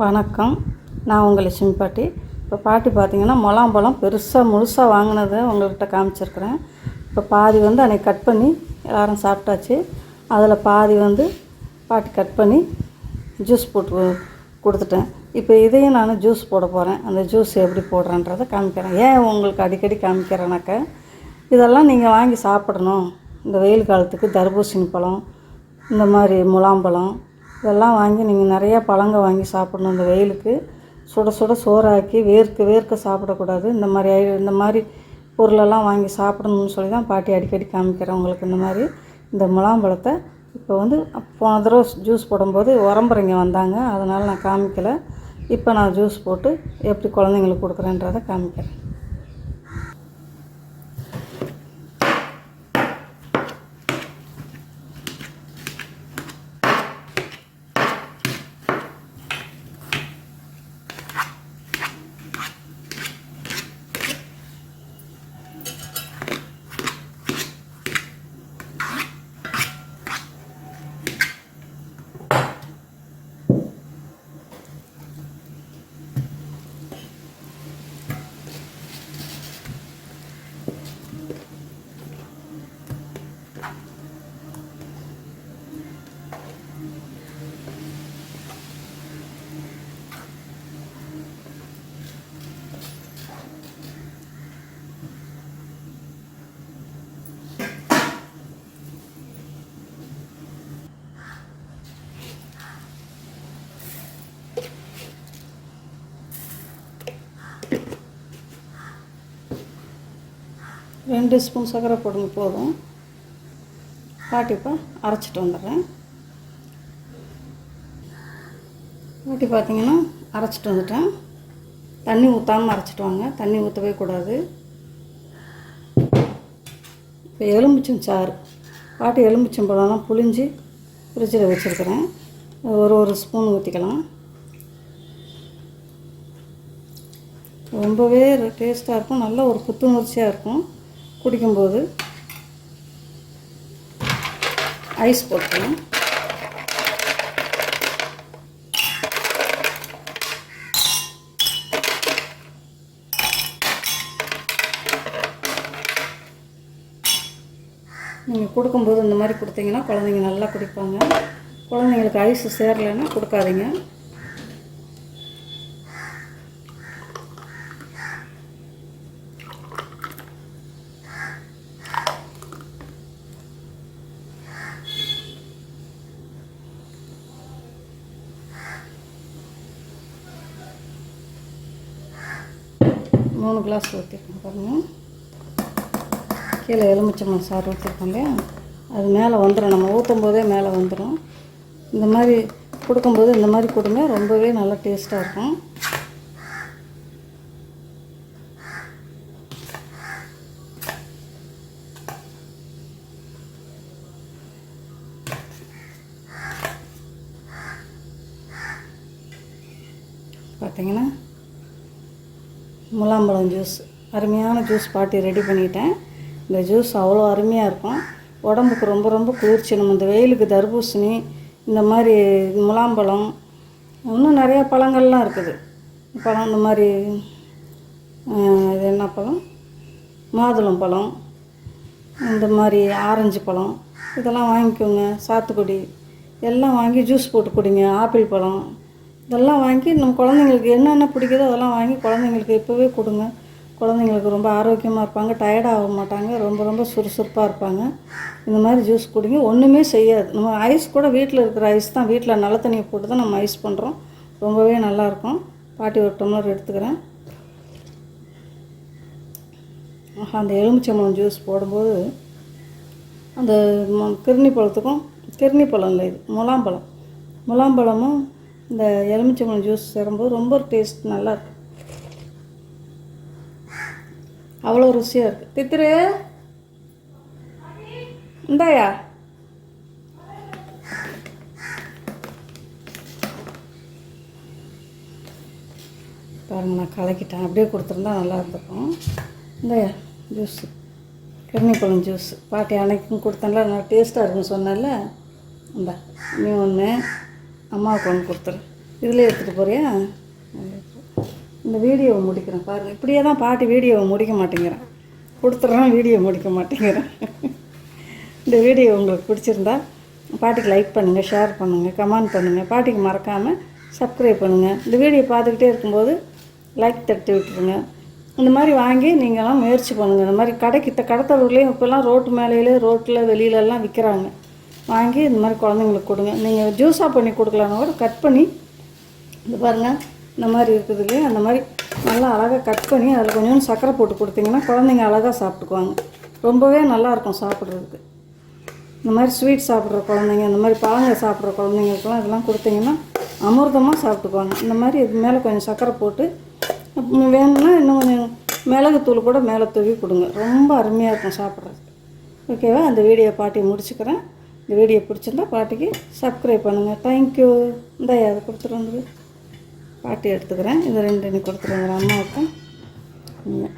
வணக்கம். நான் உங்கள் சிம்பாட்டி இப்போ பாட்டி பார்த்தீங்கன்னா முலாம்பழம் பெருசாக முழுசாக வாங்கினதை உங்கள்கிட்ட காமிச்சிருக்கிறேன். இப்போ பாதி வந்து அன்றைக்கி கட் பண்ணி எல்லோரும் சாப்பிட்டாச்சு. அதில் பாதி வந்து பாட்டி கட் பண்ணி ஜூஸ் போட்டு கொடுத்துட்டேன். இப்போ இதையும் நான் ஜூஸ் போட போகிறேன் அந்த ஜூஸ் எப்படி போடுறேன்றதை காமிக்கிறேன். ஏன் உங்களுக்கு அடிக்கடி காமிக்கிறேனாக்கா இதெல்லாம் நீங்கள் வாங்கி சாப்பிடணும். இந்த வெயில் காலத்துக்கு தர்பூசணி பழம் இந்த மாதிரி முலாம்பழம் இதெல்லாம் வாங்கி நீங்கள் நிறையா பழங்க வாங்கி சாப்பிடணும் இந்த வெயிலுக்கு. சுட சுட சோறாக்கி வேர்க்க வேர்க்க சாப்பிடக்கூடாது. இந்த மாதிரி ஐ- இந்த மாதிரி பொருளெல்லாம் வாங்கி சாப்பிடணும்னு சொல்லி தான் பாட்டி அடிக்கடி காமிக்கிறேன் உங்களுக்கு இந்த மாதிரி. இந்த முலாம்பழத்தை இப்போ வந்து போன தடவை ஜூஸ் போடும்போது உரம்புறைங்க வந்தாங்க. அதனால் நான் காமிக்கலை. இப்போ நான் ஜூஸ் போட்டு எப்படி குழந்தைங்களுக்கு கொடுக்குறேன்றதை காமிக்கிறேன். ரெண்டு ஸ்பூன் சர்க்கரை போடுங்க போதும். பாட்டிப்பா அரைச்சிட்டு வந்துடுறேன். பாட்டி பார்த்தீங்கன்னா அரைச்சிட்டு வந்துட்டேன். தண்ணி ஊற்றாமல் அரைச்சிட்டு வாங்க. தண்ணி ஊற்றவே கூடாது. இப்போ எலுமிச்சம் சாறு. பாட்டி எலுமிச்சம் பழம்லாம் புளிஞ்சு ஃப்ரிட்ஜில் வச்சுருக்கிறேன். ஒரு ஒரு ஸ்பூன் ஊற்றிக்கலாம் ரொம்பவே டேஸ்ட்டாக இருக்கும். நல்ல ஒரு புத்துணர்ச்சியாக இருக்கும். குடிக்கும்போது ஐஸ் போட்டுக்கலாம் நீங்கள் கொடுக்கும்போது இந்த மாதிரி கொடுத்தீங்கன்னா குழந்தைங்க நல்லா குடிப்பாங்க. குழந்தைங்களுக்கு ஐஸ் சேரலைன்னா கொடுக்காதீங்க. மூணு கிளாஸ் ஊற்றிருக்கேன் பாருங்கள் கீழே எலுமிச்சம்பழம் சாறு ஊற்றிருக்கோம் இல்லையா? அது மேலே வந்துடும் நம்ம ஊற்றும் போதே மேலே வந்துடும் இந்த மாதிரி கொடுக்கும்போது இந்த மாதிரி கொடுங்க. ரொம்பவே நல்லா டேஸ்ட்டாக இருக்கும். பார்த்தீங்கன்னா முலாம்பழம் ஜூஸ். அருமையான ஜூஸ் பாட்டி ரெடி பண்ணிட்டேன். இந்த ஜூஸ் அவ்வளோ அருமையாக இருக்கும். உடம்புக்கு ரொம்ப ரொம்ப குளிர்ச்சி நம்ம இந்த வெயிலுக்கு தர்பூசணி இந்த மாதிரி முலாம்பழம் இன்னும் நிறையா பழங்கள்லாம் இருக்குது. பழம் இந்த மாதிரி இது என்ன பழம்? மாதுளம் பழம் இந்த மாதிரி ஆரஞ்சு பழம் இதெல்லாம் வாங்கிக்கோங்க. சாத்துக்குடி எல்லாம் வாங்கி ஜூஸ் போட்டு குடிங்க. ஆப்பிள் பழம் இதெல்லாம் வாங்கி நம்ம குழந்தைங்களுக்கு என்னென்ன பிடிக்குதோ அதெல்லாம் வாங்கி குழந்தைங்களுக்கு இப்போவே கொடுங்க. குழந்தைங்களுக்கு ரொம்ப ஆரோக்கியமாக இருப்பாங்க. டயர்டாக மாட்டாங்க. ரொம்ப ரொம்ப சுறுசுறுப்பாக இருப்பாங்க. இந்த மாதிரி ஜூஸ் குடிங்க. ஒன்றுமே செய்யாது. நம்ம ஐஸ் கூட வீட்டில் இருக்கிற ஐஸ் தான். வீட்டில் நல்ல தண்ணியை போட்டு தான் நம்ம ஐஸ் பண்ணுறோம் ரொம்பவே நல்லாயிருக்கும் பாட்டி ஒரு டம்ளர் எடுத்துக்கிறேன். அந்த எலுமிச்சம்பழம் ஜூஸ் போடும்போது அந்த கிருணி பழத்துக்கும் கிருணி பழம் இல்லை இது முலாம்பழம். முலாம்பழமும் இந்த எலுமிச்சம்பழம் ஜூஸ் சேரும்போது ரொம்ப டேஸ்ட் நல்லா இருக்கு அவ்வளோ ருசியாக இருக்குது தித்திரு. இந்தாயா. பாருங்க நான் கலக்கிட்டேன். அப்படியே கொடுத்துருந்தா நல்லா இருந்திருக்கும். இந்தாயா ஜூஸ் கிருணிப்பழம் ஜூஸ் பாட்டி அன்னைக்கும் கொடுத்தேன்ல நல்லா டேஸ்ட்டாக இருக்குன்னு சொன்னால இந்தா நீ ஒன்று அம்மாவுக்கு ஒன்று கொடுத்துரு. இதில் எடுத்துகிட்டு போறியா? இந்த வீடியோவை முடிக்கிறேன் பாருங்கள் இப்படியே தான் பாட்டி வீடியோவை முடிக்க மாட்டேங்கிறேன். கொடுத்துட்றேன் வீடியோ முடிக்க மாட்டேங்கிறேன். இந்த வீடியோ உங்களுக்கு பிடிச்சிருந்தா பாட்டிக்கு லைக் பண்ணுங்கள் ஷேர் பண்ணுங்கள் கமெண்ட் பண்ணுங்கள் பாட்டிக்கு மறக்காமல் சப்ஸ்கிரைப் பண்ணுங்கள் இந்த வீடியோ பார்த்துக்கிட்டே இருக்கும்போது லைக் தட்டி விட்டுருங்க. இந்த மாதிரி வாங்கி நீங்களாம் முயற்சி பண்ணுங்கள் இந்த மாதிரி கடைக்கு இந்த கடத்தலூர்லேயும் இப்போல்லாம் ரோட்டு மேலேயே ரோட்டில் வெளியிலலாம் விற்கிறாங்க வாங்கி இந்த மாதிரி குழந்தைங்களுக்கு கொடுங்க. நீங்கள் ஜூஸாக பண்ணி கொடுக்கலான்னு கூட கட் பண்ணி இது பாருங்கள் இந்த மாதிரி இருக்குது இல்லையா அந்த மாதிரி நல்லா அழகாக கட் பண்ணி அதில் கொஞ்சம் சர்க்கரை போட்டு கொடுத்தீங்கன்னா குழந்தைங்க அழகாக சாப்பிட்டுக்குவாங்க. ரொம்பவே நல்லாயிருக்கும் சாப்பிட்றதுக்கு. இந்த மாதிரி ஸ்வீட் சாப்பிட்ற குழந்தைங்க இந்த மாதிரி பழங்க சாப்பிட்ற குழந்தைங்களுக்குலாம் இதெல்லாம் கொடுத்தீங்கன்னா அமிர்தமாக சாப்பிட்டுக்குவாங்க. இந்த மாதிரி இது மேலே கொஞ்சம் சர்க்கரை போட்டு வேணும்னா இன்னும் கொஞ்சம் மிளகுத்தூள் கூட மேலே தூவி கொடுங்க. ரொம்ப அருமையாக இருக்கும் சாப்பிட்றதுக்கு. ஓகேவா? அந்த வீடியோ பாட்டி முடிச்சுக்கிறேன். இந்த வீடியோ பிடிச்சிருந்தா பாட்டிக்கு சப்ஸ்கிரைப் பண்ணுங்கள் தேங்க்யூ இந்த அதை கொடுத்துட்டு பாட்டி எடுத்துக்கிறேன். இது ரெண்டு நீ கொடுத்துருங்க அம்மாவுக்கும் நீங்கள்